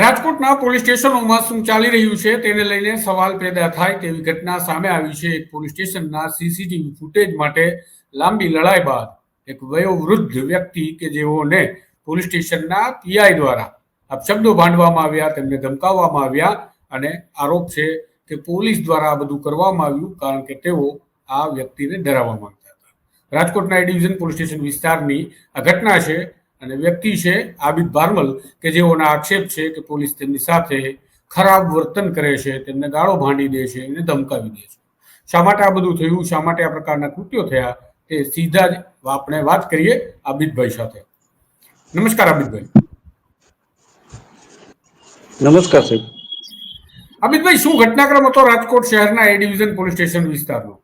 રાજકોટના પોલીસ સ્ટેશનોમાં શું ચાલી રહ્યું છે તેને લઈને સવાલ પેદા થાય તેવી ઘટના સામે આવી છે. એક પોલીસ સ્ટેશનના સીસીટીવી ફૂટેજ માટે લાંબી લડાઈ બાદ એક વયોવૃદ્ધ વ્યક્તિ કે જેઓને પોલીસ સ્ટેશનના પીઆઈ દ્વારા અપશબ્દો ભાંડવામાં આવ્યા, તેમને ધમકાવવામાં આવ્યા અને આરોપ છે કે પોલીસ દ્વારા આ બધું કરવામાં આવ્યું કારણ કે તેઓ આ વ્યક્તિને ડરાવવા માંગતા હતા. રાજકોટના એ ડિવિઝન પોલીસ સ્ટેશન વિસ્તારની આ ઘટના છે અને વ્યક્તિ છે આબિદ બારમલ કે જેઓના આક્ષેપ છે કે પોલીસ તેમની સાથે ખરાબ વર્તન કરે છે તેમને ગાળો ભાંડી દે છે અને ધમકાવી દે છે. શા માટે આ બધું થયું? શા માટે આ પ્રકારના કૃત્યો થયા? તે સીધા જ આપણે વાત કરીએ આબિદભાઈ સાથે. નમસ્કાર આબિદભાઈ. નમસ્કાર સાહેબ. આબિદભાઈ શું ઘટનાક્રમ હતો રાજકોટ શહેરના એ ડિવિઝન પોલીસ સ્ટેશન વિસ્તારનો?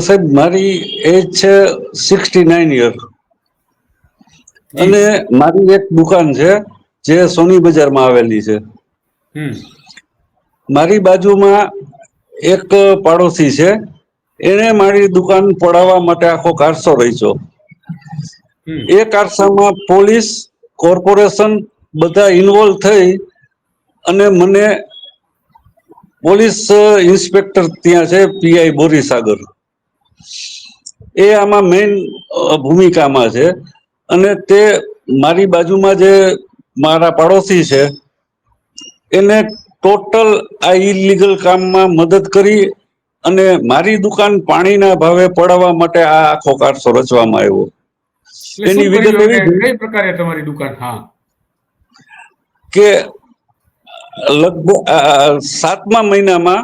સાહેબ મારી એજ છે સિક્સટી નાઇન યર અને મારી એક દુકાન છે જે સોની બજારમાં આવેલી છે. મારી બાજુમાં એક પાડોશી છે એને મારી દુકાન પડાવવા માટે આખો કારસો હમ. એ કારસામાં પોલીસ કોર્પોરેશન બધા ઇન્વોલ્વ થઈ અને મને પોલીસ ઇન્સ્પેક્ટર ત્યાં છે પીઆઈ બોરીસાગર. એ આમાં મેઇન ભૂમિકામાં છે. અને તે મારી બાજુમાં જે મારા પાડોશી છે એને ટોટલ આ ઇલીગલ કામમાં મદદ કરી અને મારી દુકાન પાણીના ભાવે પડાવવા માટે આ આખો કારસો રચવામાં આવ્યો. એની વિગત એવી પ્રકારે તમારી દુકાન? હા. કે લગભગ સાતમા મહિનામાં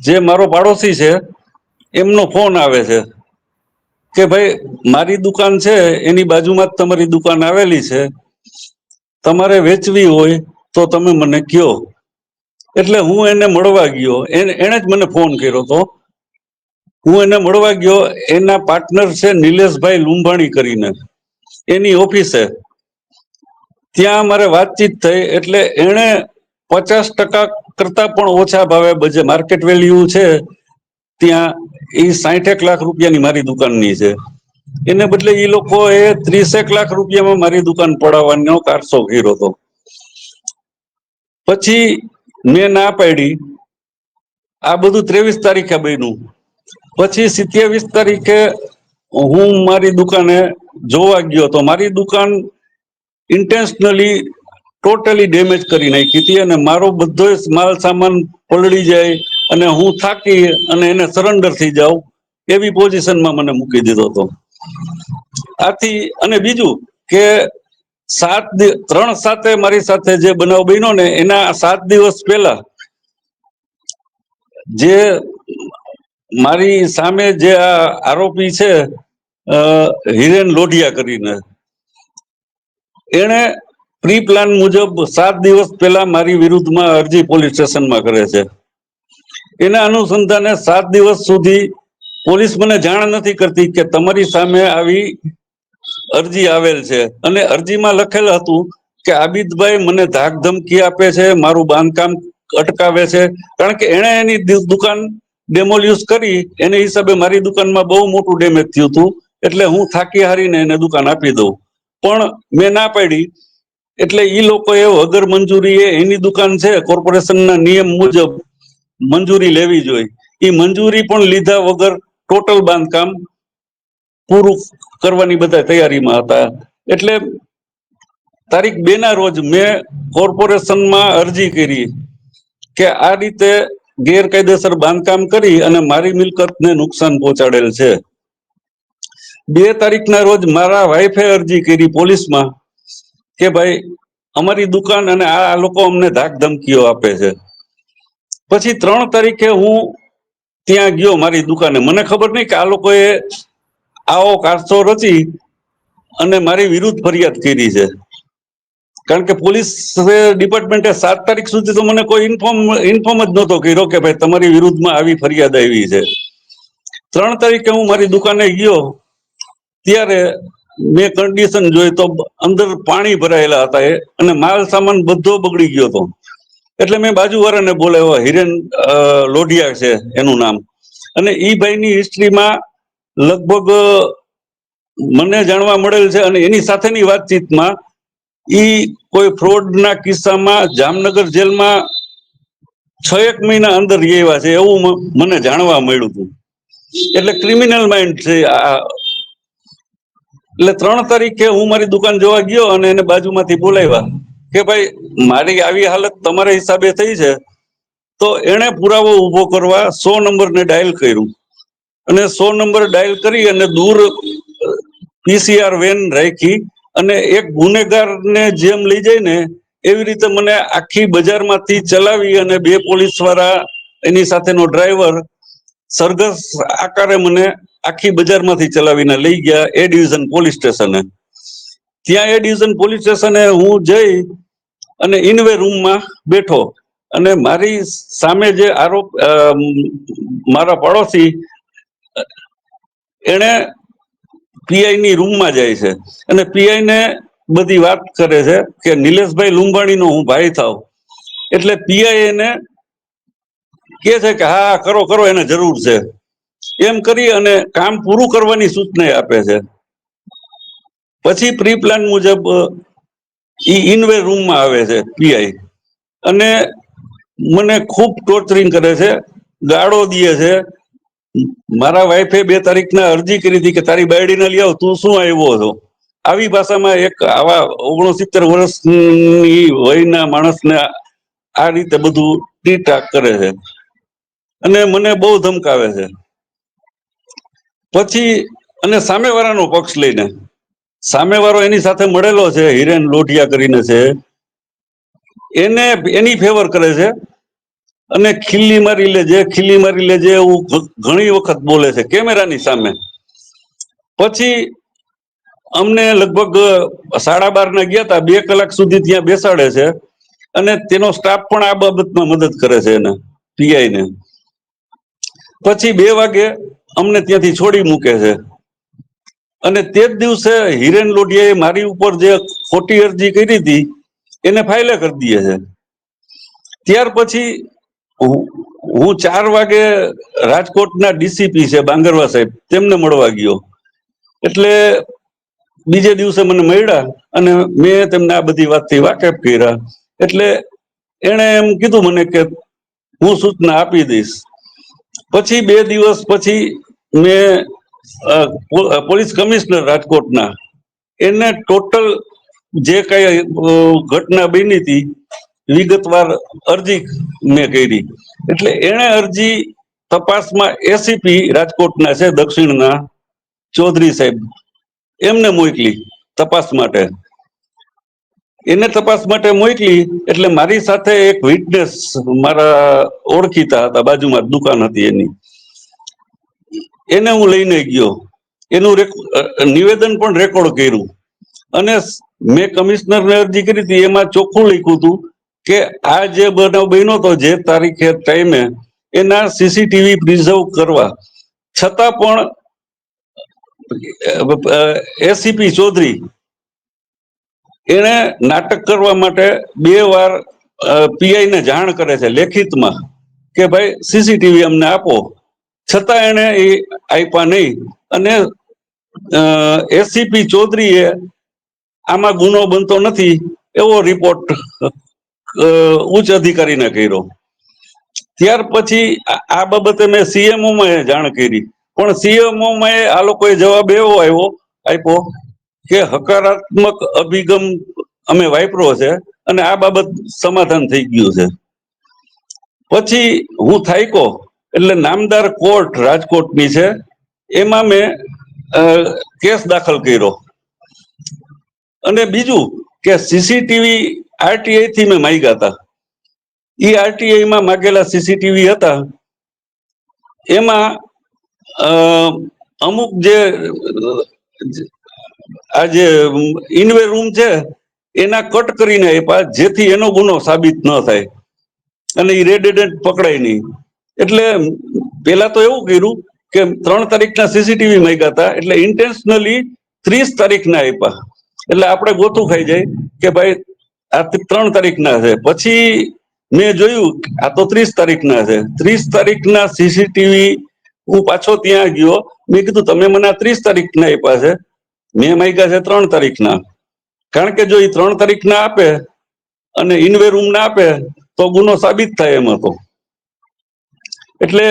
જે મારો પાડોશી છે એમનો ફોન આવે છે. કે ભાઈ, મારી દુકાન છે, એની બાજુમાં જ તમારી દુકાન આવેલી છે. તમારે વેચવી હોય તો તમે મને કયો. એટલે હું એને મળવા ગયો. એને જ મને ફોન કર્યો હતો હું એને મળવા ગયો. એના પાર્ટનર છે, નિલેશભાઈ લુંબાણી કરીને. એની ઓફિસે. ત્યાં અમારે વાતચીત થઈ, એટલે એણે પચાસ ટકા કરતા પણ ઓછા ભાવે બજે માર્કેટ વેલ્યુ છે, ત્યાં એ સાઠેક લાખ રૂપિયાની મારી દુકાનની છે. એને બદલે એ લોકોએ ત્રીસેક લાખ રૂપિયામાં મારી દુકાન પડાવવાનો કારસો કર્યો હતો. પછી મેં ના પાડી. આ બધું ત્રેવીસ તારીખે બન્યું. પછી સિત્યાવીસ તારીખે હું મારી દુકાને જોવા ગયો તો મારી દુકાન ઇન્ટેન્શનલી ટોટલી ડેમેજ કરી નાખી હતી અને મારો બધો માલ સામાન પલળી જાય અને હું થાકી અને એને સરેન્ડર થઈ જાઉં, એવી પોઝિશનમાં મને મૂકી દીધો હતો. આથી, અને બીજું કે સાત ત્રણ સાથે મારી સાથે જે બનાવ બન્યો ને, એના સાત દિવસ પહેલા જે મારી સામે જે આ આરોપી છે હિરેન લોઢિયા કરીને, એણે પ્રી પ્લાન મુજબ સાત દિવસ પહેલા મારી વિરુદ્ધમાં અરજી પોલીસ સ્ટેશનમાં કરે છે. એના અનુસંધાને સાત દિવસ સુધી પોલીસ મને જાણ નથી કરતી કે તમારી સામે આવી અરજી આવેલ છે. અને અરજીમાં લખેલ હતું કે આબિદભાઈ મને ધાક ધમકી આપે છે, મારું બાંધકામ અટકાવે છે. કારણ કે એણે એની દુકાન ડેમોલ્યુઝ કરી, એને હિસાબે મારી દુકાનમાં બહુ મોટું ડેમેજ થયું હતું. એટલે હું થાકી હારીને એને દુકાન આપી દઉં. પણ મેં ના પાડી. એટલે એ લોકોએ વગર મંજૂરીએ એની દુકાન છે, કોર્પોરેશનના નિયમ મુજબ મંજૂરી લેવી જોઈએ. એ મંજૂરી પણ લીધા વગર ટોટલ બાંધકામ પૂરું કરવાની બધા તૈયારીમાં હતા. એટલે તારીખ બે ના રોજ મેં કોર્પોરેશનમાં અરજી કરી કે આ રીતે ગેરકાયદેસર બાંધકામ કરી અને મારી મિલકતને નુકસાન પહોંચાડેલ છે. બે તારીખના રોજ મારા વાઈફે અરજી કરી પોલીસમાં કે ભાઈ, અમારી દુકાન અને આ લોકો અમને ધાક ધમકીઓ આપે છે. પછી ત્રણ તારીખે હું ત્યાં ગયો મારી દુકાને. મને ખબર નહીં કે આ લોકોએ આવો કારસો રચી અને મારી વિરુદ્ધ ફરિયાદ કરી છે. કારણ કે પોલીસ ડિપાર્ટમેન્ટે સાત તારીખ સુધી તો મને કોઈ ઇન્ફોર્મ ઇન્ફોર્મ જ નહોતો કર્યો કે ભાઈ તમારી વિરુદ્ધમાં આવી ફરિયાદ આવી છે. ત્રણ તારીખે હું મારી દુકાને ગયો. ત્યારે મેં કન્ડિશન જોઈ તો અંદર પાણી ભરાયેલા હતા એ અને માલ સામાન બધો બગડી ગયો હતો. એટલે મેં બાજુવાળાને બોલાવ્યો, હિરેન લોઢિયા છે એનું નામ. અને ઈ ભાઈની હિસ્ટ્રીમાં લગભગ મને જાણવા મળેલ છે અને એની સાથેની વાતચીતમાં ઈ કોઈ ફ્રોડના કિસ્સામાં જામનગર જેલમાં છ એક મહિના અંદર રહેવા છે એવું મને જાણવા મળ્યું હતું. એટલે ક્રિમિનલ માઇન્ડ છે આ. એટલે ત્રણ તારીખે હું મારી દુકાન જોવા ગયો અને એને બાજુમાંથી બોલાવ્યા. કે ભાઈ, મારી આવી હાલત તમારા હિસાબે થઈ છે, તો એણે પુરાવો ઊભો કરવા સો નંબરને ડાયલ કર્યું. અને સો નંબર ડાયલ કરી અને દૂર પીસીઆર વેન રાખી અને એક ગુનેગારને જેમ લઈ જાય ને એવી રીતે મને આખી બજારમાંથી ચલાવી અને બે પોલીસવાળા એની સાથેનો ડ્રાઈવર સરઘસ આકારે મને આખી બજારમાંથી ચલાવીને લઈ ગયા એ ડિવિઝન પોલીસ સ્ટેશને. ત્યાં એ ડિવિઝન પોલીસ સ્ટેશને હું જઈ અને ઇનવે રૂમમાં બેઠો. અને મારી સામે જે આરોપ મારા પડોશી, એણે પીઆઈ ની રૂમમાં જાય છે. અને પીઆઈ ને બધી વાત કરે છે કે નિલેશભાઈ લુંબાણીનો હું ભાઈ થાવ. એટલે પીઆઈ એને કે છે કે હા, કરો કરો, એને જરૂર છે. એમ કરી અને કામ પૂરું કરવાની સૂચના આપે છે. પછી પ્રી પ્લાન મુજબ ઈ ઇનવે રૂમમાં આવે છે પીઆઈ અને મને ખૂબ ટોર્ચરિંગ કરે છે, ગાળો દે છે. મારા વાઈફે બે તારીખના અરજી કરી હતી કે તારી બાયડીને લઈ આવ, તું શું આવ્યો છો? આવી ભાષામાં એક આવા ઓગણસિત્તેર વર્ષની વયના માણસને આ રીતે બધું ટીટાક કરે છે. અને મને બહુ ધમકાવે છે. પછી અને સામેવાળાનો પક્ષ લઈને સામેવાળો એની સાથે મળેલો છે, હિરેન લોઢિયા કરીને છે. એને એની ફેવર કરે છે અને ખીલ્લી મારી લેજે ખીલ્લી મારી લેજે એવું ઘણી વખત બોલે છે કેમેરાની સામે. પછી અમને લગભગ સાડા બાર ના ગયા તા, બે કલાક સુધી ત્યાં બેસાડે છે અને તેનો સ્ટાફ પણ આ બાબતમાં મદદ કરે છે એને પીઆઈ ને. પછી બે વાગે અમને ત્યાંથી છોડી મૂકે છે. અને તે જ દિવસે હિરેન લોઢિયાએ મારી ઉપર જે ખોટી અરજી કરી હતી, એને ફાઇલે કરી દીએ છે. ત્યાર પછી હું- ચાર વાગે રાજકોટના ડીસીપી છે, બાંગરવા સાહેબ, તેમને મળવા ગયો. એટલે બીજે દિવસે મને મળ્યા અને મેં તેમને આ બધી વાતથી વાકેફ કર્યા. એટલે એણે એમ કીધું મને કે હું સૂચના આપી દઈશ. પછી બે દિવસ પછી મેં પોલીસ કમિશનર રાજકોટના. એને ટોટલ જે કઈ ઘટના બની હતી, વિગતવાર અરજી મેં કરી. એટલે એણે અરજી તપાસમાં એસીપી રાજકોટના છે, દક્ષિણના, ચૌધરી સાહેબ. એમને મોકલી તપાસ માટે. એને તપાસ માટે મોકલી, એટલે મારી સાથે એક વિટનેસ મારા ઓળખીતા હતા, બાજુમાં દુકાન હતી એની. એને હું લઈને ગયો. એનું નિવેદન પણ રેકોર્ડ કર્યું. અને મેં કમિશનરને અરજી કરી હતી, એમાં ચોખ્ખું લખ્યું હતું કે આ જે બનાવ બન્યો હતો જે તારીખે ટાઈમે એના સીસીટીવી પ્રિઝર્વ કરવા. છતાં પણ એસીપી ચૌધરી એને નાટક કરવા માટે બે વાર પીઆઈ ને જાણ કરે છે લેખિતમાં કે ભાઈ સીસીટીવી અમને આપો. છતાં એને એ આપ્યા નહીં. અને એસીપી ચૌધરીએ આમાં ગુનો બનતો નથી એવો રિપોર્ટ ઉચ્ચ અધિકારીને કર્યો. ત્યાર પછી આ બાબતે મેં સીએમઓ માં જાણ કરી. પણ સીએમઓ માં આ લોકોએ જવાબ એવો આવ્યો આપ્યો કે હકારાત્મક અભિગમ અમે વાપરો છે અને આ બાબત સમાધાન થઈ ગયું છે. પછી હું થાયકો એટલે નામદાર કોર્ટ રાજકોટની છે. એમાં મેં કેસ દાખલ કર્યો. અને બીજું કે સીસીટીવી આરટીઆઈ થી મેં માગ્યા હતા. એ આરટીઆઈ માં માગેલા સીસીટીવી હતા. એમાં અમુક જે, આ જે ઇનવે રૂમ છે, એના કટ કરીને આપ્યા, જેથી એનો ગુનો સાબિત ન થાય. અને એ રેડ એડન્ટ પકડાય નહીં. એટલે પેલા તો એવું કર્યું કે ત્રણ તારીખના સીસીટીવી માંગ્યા હતા, એટલે ઇન્ટેન્શનલી ત્રીસ તારીખના આપ્યા. એટલે આપણે ગોતું ખાઈ જાય કે ભાઈ આ ત્રણ તારીખના છે. પછી મેં જોયું આ તો ત્રીસ તારીખના છે. ત્રીસ તારીખના સીસીટીવી હું પાછો ત્યાં ગયો. મેં કીધું, તમે મને આ ત્રીસ તારીખના આપ્યા છે. મેં માંગ્યા છે ત્રણ તારીખના. કારણ કે જો એ ત્રણ તારીખના આપે અને ઇનવે રૂમ ના આપે, તો ગુનો સાબિત થાય એમ હતો. એટલે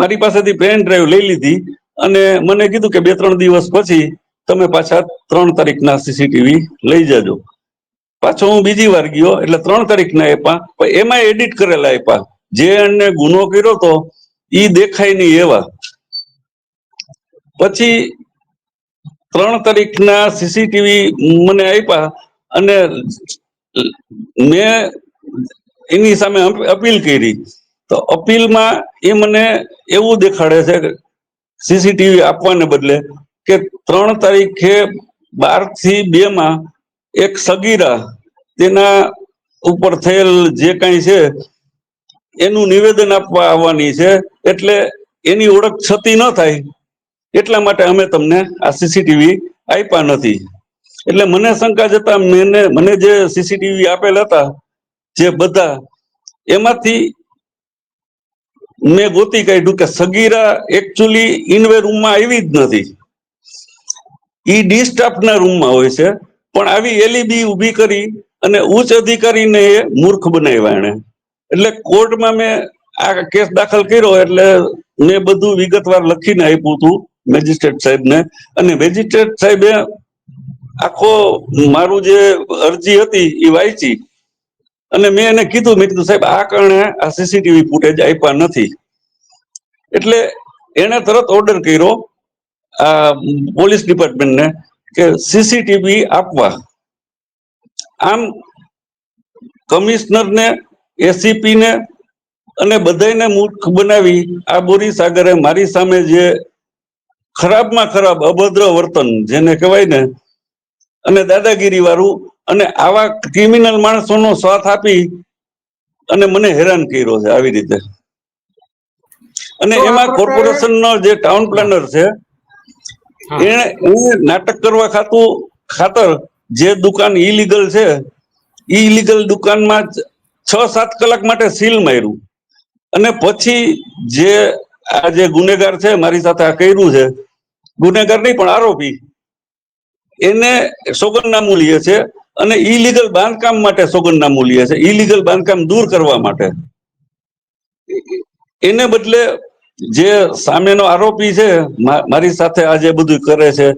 મારી પાસેથી પેન ડ્રાઈવ લઈ લીધી અને મને કીધું કે બે ત્રણ દિવસ પછી તમે પાછા ત્રણ તારીખના સીસીટીવી લઈ જજો. પાછો હું બીજી વાર ગયો, એટલે ત્રણ તારીખના આપ્યા એમાં એડિટ કરેલા આપ્યા જે એને ગુનો કર્યો તો ઈ દેખાય નહીં એવા. પછી ત્રણ તારીખના સીસીટીવી મને આપ્યા અને મેં એની સામે અપીલ કરી. તો અપીલમાં એ મને એવું દેખાડે છે સીસીટીવી આપવાને બદલે કે ત્રણ તારીખે બારથી બે માં એક સગીરા તેના ઉપર થયેલ જે કાંઈ છે, એનું નિવેદન આપવા આવવાની છે, એટલે એની ઓળખ છતી ન થાય, એટલા માટે અમે તમને આ સીસીટીવી આપ્યા નથી. એટલે મને શંકા જતા મને મને જે સીસીટીવી આપેલ હતા, જે બધા, એમાંથી મેં ગોતી કાઢ્યું કે સગીરા એકચ્યુઅલી ઇનવે રૂમમાં આવી જ નથી. ઈ ડી રૂમમાં હોય છે, પણ આવી એલઈબી ઊભી કરી અને ઉચ્ચ અધિકારીને એ મૂર્ખ બનાવ્યા એણે. એટલે કોર્ટમાં મેં આ કેસ દાખલ કર્યો એટલે મેં બધું વિગતવાર લખીને આપ્યું હતું મેજિસ્ટ્રેટ સાહેબને. અને મેજિસ્ટ્રેટ સાહેબે આખો મારું જે અરજી હતી એ વાંચી. અને મેં એને કીધું, મેં કીધું, સાહેબ, આ કારણે આ સીસીટીવી ફૂટેજ આપ્યા નથી. એટલે એને તરત ઓર્ડર કર્યો આ પોલીસ ડિપાર્ટમેન્ટને કે સીસીટીવી આપવા. આમ કમિશનરને એસીપીને અને બધાયને મૂર્ખ બનાવી આ બોરી સાગરે મારી સામે જે ખરાબમાં ખરાબ અભદ્ર વર્તન જેને કહેવાય ને, અને દાદાગીરી વાળું અને આવા ક્રિમિનલ માણસોનો સાથ આપી અને મને હેરાન કર્યો છે આવી રીતે. અને એમાં કોર્પોરેશન કોર્પોરેશનનો જે ટાઉન પ્લાનર છે. એને નાટક કરવા ખાતું ખાતર જે દુકાન ઈલીગલ છે ઈલીગલ દુકાનમાં છ સાત કલાક માટે સીલ માર્યું. અને પછી જે આ જે ગુનેગાર છે મારી સાથે આ કર્યું છે ગુનેગાર નહીં પણ આરોપી એને સોગંદનામું લે છે. અને ઈલીગલ બાંધકામ માટે સોગંદનામું લે છે. ઈલીગલ બાંધકામ દૂર કરવા માટે. એને બદલે જે સામેનો આરોપી છે મારી સાથે આ જે બધું કરે છે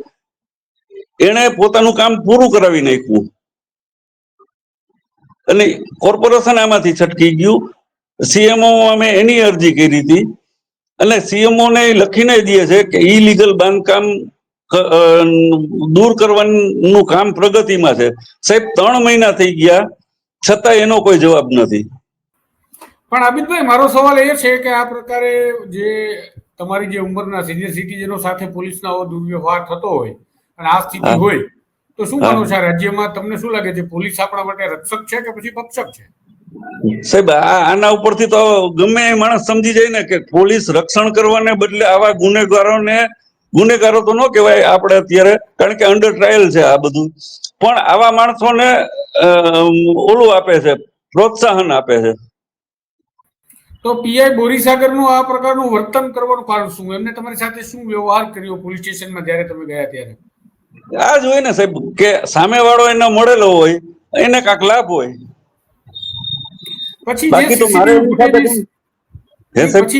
એને પોતાનું કામ પૂરું કરાવી નાખ્યું. અને કોર્પોરેશન આમાંથી છટકી ગયું. સીએમઓ અમે એની અરજી કરી હતી. અને સીએમઓ ને લખીને દે છે કે ઈલીગલ બાંધકામ દૂર કરવાનું કામ પ્રગતિમાં છે. સાહેબ ત્રણ મહિના થઈ ગયા છતાં એનો કોઈ જવાબ નથી. પણ આબિદભાઈ મારો સવાલ એ છે કે આ પ્રકારે જે તમારી જે ઉંમરના સિનિયર સિટીઝનો સાથે પોલીસના દુર્વ્યવહાર થતો હોય અને આ સ્થિતિ હોય તો શું. માનો છે આ રાજ્યમાં તમને શું લાગે છે પોલીસ આપણા માટે રક્ષક છે કે પછી ભક્ષક છે? સાહેબ આ આના ઉપરથી તો ગમે એ માણસ સમજી જાય ને કે પોલીસ રક્ષણ કરવાને બદલે આવા ગુનેગારોને ગુનેગારો તો ન કહેવાય આપણે અત્યારે કારણ કે અંડર ટ્રાયલ છે આ બધું. પણ આવા માણસોને ઓલું આપે છે પ્રોત્સાહન આપે છે. તો પીઆઈ બોરીસાગરનું આ પ્રકારનું વર્તન કરવાનું કારણ શું? એમને તમારી સાથે શું વ્યવહાર કર્યો પોલીસ સ્ટેશનમાં જ્યારે તમે ગયા ત્યારે? આ જ હોય ને સાહેબ કે સામે વાળો એને મળેલો હોય એને કાંક લાભ હોય. પછી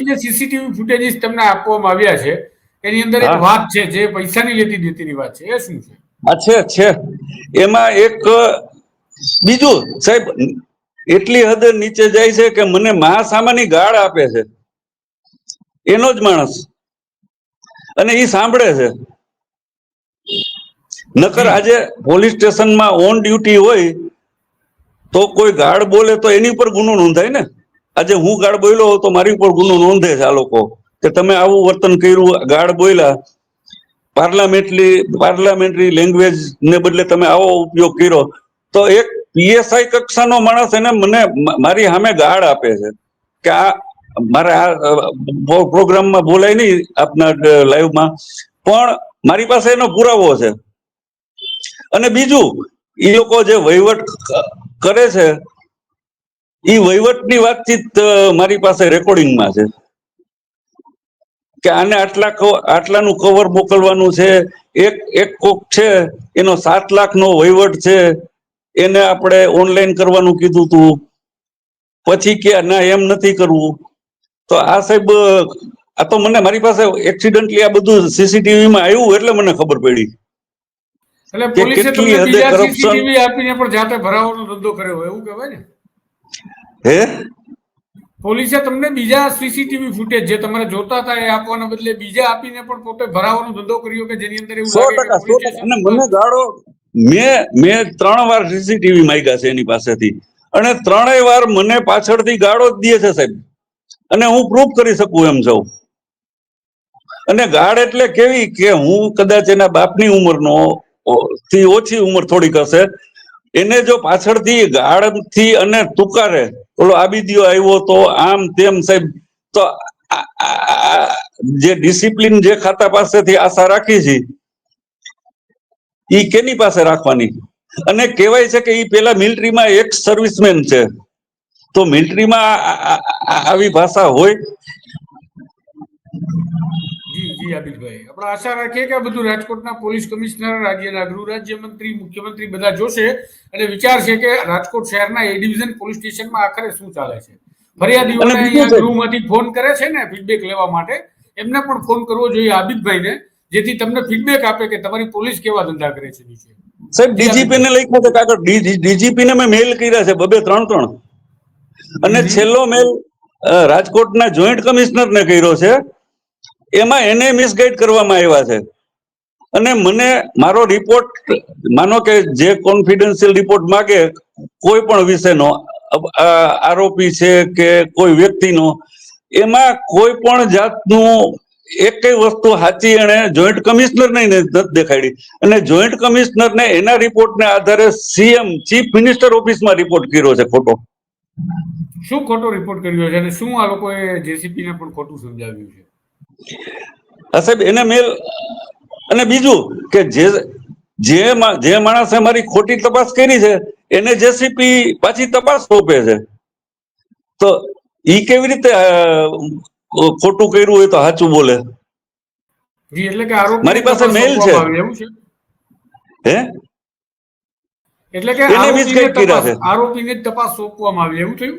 જે સીસીટીવી ફૂટેજીસ તમને આપવામાં આવ્યા છે એની અંદર એક વાત છે જે પૈસાની લેતી દેતીની વાત છે. એ શું છે? છે છે. એમાં એક બીજું સાહેબ એટલી હદ નીચે જાય છે કે મને મહાસામાની ગાળ આપે છે. એનો જ માણસ. અને એ સાંભળે છે. નકર આજે પોલીસ સ્ટેશનમાં ઓન ડ્યુટી હોય તો કોઈ ગાળ બોલે તો એની ઉપર ગુનો નોંધાય ને? આજે હું ગાળ બોલ્યો તો મારી ઉપર ગુનો નોંધે છે આ લોકો. કે તમે આવું વર્તન કર્યું ગાળ બોલ્યા. પાર્લામેન્ટરી પાર્લામેન્ટરી લેંગ્વેજ ને બદલે તમે આવો ઉપયોગ કર્યો. તો એક પીએસઆઈ કક્ષાનો માણસ એને મને મારી સામે ગાળ આપે છે. કે આ, મારે આ પ્રોગ્રામમાં બોલાય નહીં આપના લાઈવમાં. પણ મારી પાસે એનો પુરાવો છે. અને બીજું એ લોકો જે વહીવટ કરે છે એ વહીવટની વાતચીત મારી પાસે રેકોર્ડિંગમાં છે. કે આને આટલા આટલાનું કવર મોકલવાનું છે એક એક કોક છે એનો સાત લાખનો વહીવટ છે એને આપણે ઓનલાઈન કરવાનું કીધું હતું પછી કે ના એમ નથી કરવું. તો આ સાહેબ આ તો મને મારી પાસે એક્સિડન્ટલી આ બધું સીસીટીવી માં આવ્યું એટલે મને ખબર પડી. એટલે પોલીસે કેટલી તમને બીજા સીસીટીવી આપીને પણ જાતે ભરાવાનો ધંધો કર્યો એવું કહેવાય ને? હે? પોલીસે તમને બીજા સીસીટીવી ફૂટેજ જે તમારે જોતા હતા એ આપવાના બદલે બીજા આપીને પણ પોતે ભરાવાનો ધંધો કર્યો કે જેની અંદર એવું સો ટકા સો ટકા. અને મને ગાળો મેં મેં ત્રણ વાર સીસીટીવી માંગ્યા છે એની પાસેથી. અને ત્રણેય વાર મને પાછળથી ગાળો જ દે છે સાહેબ. અને હું પ્રૂફ કરી શકું એમ છું. અને ગાળ એટલે કેવી કે હું કદાચ એના બાપની ઉંમરનો થી ઓછી ઉંમર થોડીક હશે. એને જો પાછળથી ગાળથી અને તુકારે ઓલો આબીદીઓ આવ્યો તો આમ તેમ સાહેબ, તો જે ડિસિપ્લિન જે ખાતા પાસેથી આશા રાખી છે, ઈ કેની પાસે રાખવાની? અને કહેવાય છે કે ઈ પેલા મિલિટરીમાં એક સર્વિસમેન છે. તો મિલિટરીમાં આવી ભાષા હોય આબિદભાઈ આપણે આશા રાખીએ કે આ બધું રાજકોટના પોલીસ કમિશનર રાજ્યના ગૃહ રાજ્યમંત્રી મુખ્યમંત્રી બધા જોશે અને વિચારશે કે રાજકોટ શહેરના એ ડિવિઝન પોલીસ સ્ટેશનમાં આખરે શું ચાલે છે. ફરિયાદીઓને ગૃહમાંથી ફોન કરે છે ને ફીડબેક લેવા માટે એમને પણ ફોન કરવો જોઈએ આબિદભાઈને જેથી તમને ફીડબેક આપે કે તમારી પોલીસ કેવા ધંધા કરે છે નીચે. સાહેબ ડીજીપી ને લખ્યું છે કાગળ ડીજીપી ને મેં મેલ કર્યા છે બબે ત્રણ ત્રણ. અને છેલ્લો મેલ રાજકોટના જોઈન્ટ કમિશનર ને કર્યો છે. એમાં એને મિસગાઈડ કરવામાં આવ્યા છે. અને મને મારો રિપોર્ટ માનો કે જે કોન્ફિડન્શિયલ રિપોર્ટ માગે, કોઈ પણ વિષયનો આરોપી છે કે કોઈ વ્યક્તિનો, એમાં કોઈ પણ જાતનું એકેય વસ્તુ સાચી એને જોઈન્ટ કમિશનરને નથી દેખાડી. અને જોઈન્ટ કમિશનર ને એના રિપોર્ટને આધારે સીએમ ચીફ મિનિસ્ટર ઓફિસમાં રિપોર્ટ કર્યો છે ખોટો. શું ખોટો રિપોર્ટ કર્યો છે અને શું આ લોકોએ જેસીપી ને પણ ખોટું સમજાવ્યું છે? સાહેબ એને મેલ અને બીજું કે જે જે જે માણસે મારી ખોટી તપાસ કરી છે એને જેસીપી પાછી તપાસ સોંપે છે. તો ઈ કેવી રીતે ખોટું કર્યું હોય તો સાચું બોલે? જી એટલે કે આરોપી મારી પાસે મેલ છે. હે? એટલે કે આરોપીને તપાસ સોંપવામાં આવી એવું થયું?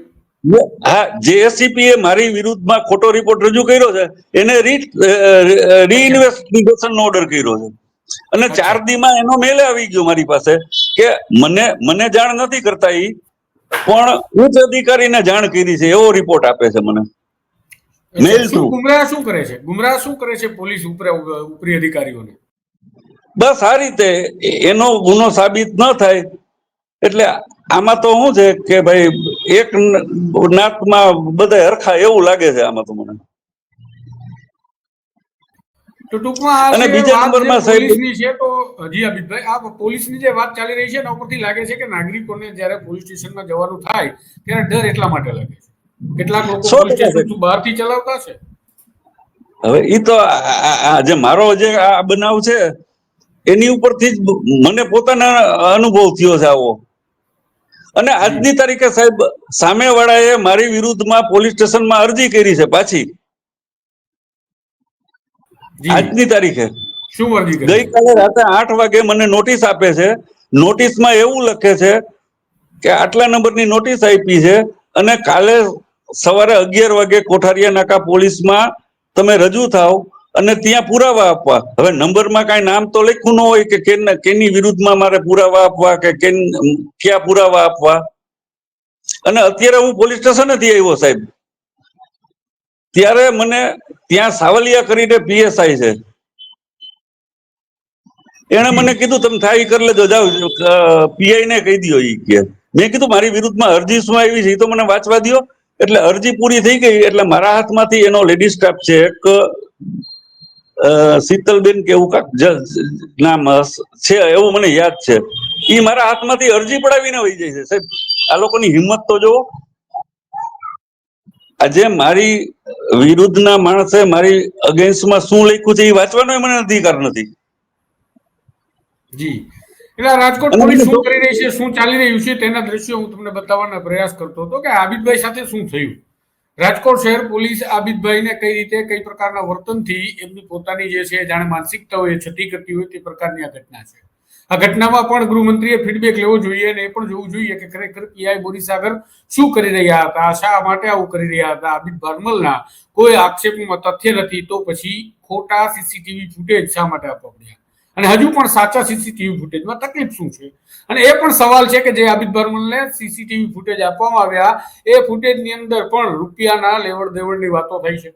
હા જેએસસીપી એ મારી વિરુદ્ધમાં ખોટો રિપોર્ટ રજૂ કર્યો છે. એને રીઇન્વેસ્ટિગેશન નો ઓર્ડર કર્યો છે. અને ચાર દીમાં એનો મેલ આવી ગયો મારી પાસે કે મને મને જાણ નથી કરતા ઈ પણ ઉચ્ચ અધિકારીને જાણ કરી છે એવો રિપોર્ટ આપે છે મને. મેલ શું ગુમરાહ શું કરે છે? ગુમરાહ શું કરે છે પોલીસ ઉપર ઉપરી અધિકારીઓને? બસ આ રીતે એનો ગુનો સાબિત ન થાય એટલે આમાં તો શું છે કે ભાઈ એક નાકમાં બધા હરખા એવું લાગે છે આમાં તો મને. તો ટૂંકમાં અને બીજા નંબરમાં પોલીસની છે તો હજી અમિતભાઈ આ પોલીસની જે વાત ચાલી રહી છે એના ઉપરથી લાગે છે કે નાગરિકોને જ્યારે પોલીસ સ્ટેશનમાં જવાનું થાય ત્યારે ડર એટલા માટે લાગે છે. કેટલાક લોકો પોલીસ સ્ટેશન બહારથી ચલાવતા છે. હવે એ તો જે મારો જે આ બનાવ છે એની ઉપરથી જ મને પોતાના અનુભવ થયો છે આવો. અને આજની તારીખે સાહેબ સામેવાળાએ મારી વિરુદ્ધમાં પોલીસ સ્ટેશનમાં અરજી કરી છે પાછી. આજની તારીખે. શું છે? ગઈકાલે રાતે આઠ વાગે મને નોટિસ આપે છે. નોટિસમાં એવું લખે છે કે આટલા નંબરની નોટિસ આપી છે અને કાલે સવારે અગિયાર વાગે કોઠારિયા નાકા પોલીસમાં તમે રજૂ થાવ અને ત્યાં પુરાવા આપવા. હવે નંબરમાં કાંઈ નામ તો લખ્યું ન હોય કે કેની વિરુદ્ધમાં મારે પુરાવા આપવા કે કેન ક્યાં પુરાવા આપવા? અને અત્યારે હું પોલીસ સ્ટેશન નથી આવ્યો સાહેબ. ત્યારે મને ત્યાં સાવલિયા કરીને પીએસઆઈ છે. એણે મને કીધું તમે થાય કરી લેજો જાઓ. પીઆઈ ને કહી દો ઈ કે. મેં કીધું મારી વિરુદ્ધમાં અરજી શું આવી છે એ તો મને વાંચવા દ્યો. એટલે અરજી પૂરી થઈ ગઈ એટલે મારા હાથમાંથી એનો લેડી સ્ટાફ છે એક શીતલબેન કે એવું કાંક નામ છે એવું મને યાદ છે. એ મારા હાથમાંથી અરજી પડાવીને વહી જાય છે. સાહેબ આ લોકોની હિંમત તો જુઓ. આજે મારી વિરુદ્ધના માણસે મારી અગેન્સ્ટમાં શું લખ્યું છે એ વાંચવાનો મને અધિકાર નથી. જી. એટલે રાજકોટ પોલીસ શું કરી રહી છે શું ચાલી રહ્યું છે તેના દ્રશ્યો હું તમને બતાવવાનો પ્રયાસ કરતો હતો કે આબિદભાઈ સાથે શું થયું? રાજકોટ શહેર પોલીસ આબિદભાઈને કઈ રીતે, કઈ પ્રકારના વર્તનથી એમની પોતાની જે છે, જાણે માનસિકતા હોય છતી કરતી હોય તે પ્રકારની આ ઘટના છે. આ ઘટનામાં પણ ગૃહમંત્રીએ ફીડબેક લેવો જોઈએ અને એ પણ જોવું જોઈએ કે ખરેખર પીઆઈ બોરીસાગર શું કરી રહ્યા હતા શા માટે આવું કરી રહ્યા હતા? આબિદ ભારમલના કોઈ આક્ષેપમાં તથ્ય નથી, તો પછી ખોટા સીસીટીવી ફૂટેજ શા માટે આપવા અને હજુ પણ સાચા સીસીટીવી ફૂટેજમાં તકલીફ શું છે? અને એ પણ સવાલ છે કે જે આબિદ બર્મનને સીસીટીવી ફૂટેજ આપવામાં આવ્યા, એ ફૂટેજની અંદર પણ રૂપિયાના લેવડ દેવડની વાતો થઈ છે.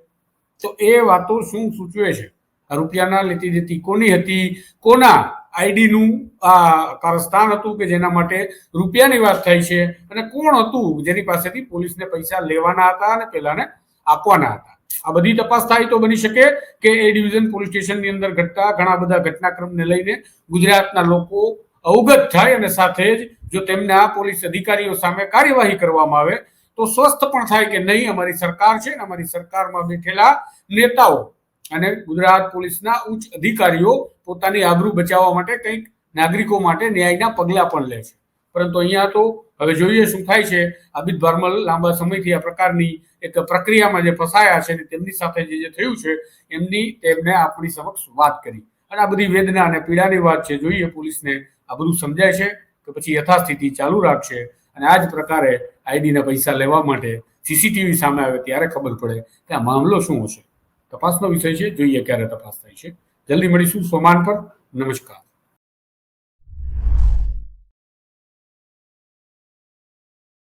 તો એ વાતો શું સૂચવે છે? આ રૂપિયાના લેતી દેતી કોની હતી? કોના આઈડીનું આ કારસ્તાન હતું કે જેના માટે રૂપિયાની વાત થઈ છે? અને કોણ હતું જેની પાસેથી પોલીસને પૈસા લેવાના હતા અને પેલાને આપવાના હતા? આ બધી તપાસ થાય તો બની શકે કે એ ડિવિઝન પોલીસ સ્ટેશનની અંદર ઘટતા ઘણા બધા ઘટનાક્રમને લઈને ગુજરાતના લોકો અવગત થાય અને સાથે જ જો તેમના પોલીસ અધિકારીઓ સામે કાર્યવાહી કરવામાં આવે તો સ્વસ્થ પણ થાય કે નહીં, અમારી સરકાર છે ને અમારી સરકારમાં બેઠેલા નેતાઓ અને ગુજરાત પોલીસના ઉચ્ચ અધિકારીઓ પોતાની આબરૂ બચાવવા માટે કંઈક નાગરિકો માટે ન્યાયના પગલાં પણ લે છે. પરંતુ અહીંયા તો હવે જોઈએ શું થાય છે. આબિદ બારમલ લાંબા સમયથી આ પ્રકારની એક પ્રક્રિયામાં જે ફસાયા છે તેમની સાથે જે જે થયું છે, એમની તેમને આપણી સમક્ષ વાત કરી. અને આ બધી વેદના અને પીડાની વાત છે, જોઈએ પોલીસને આ બધું સમજાય છે કે પછી યથાસ્થિતિ ચાલુ રાખશે અને આ જ પ્રકારે આઈડીના પૈસા લેવા માટે સીસીટીવી સામે આવે ત્યારે ખબર પડે કે આ મામલો શું હશે તપાસનો વિષય છે, જોઈએ ક્યારે તપાસ થાય છે. જલ્દી મળીશું સોમાન પર. નમસ્કાર.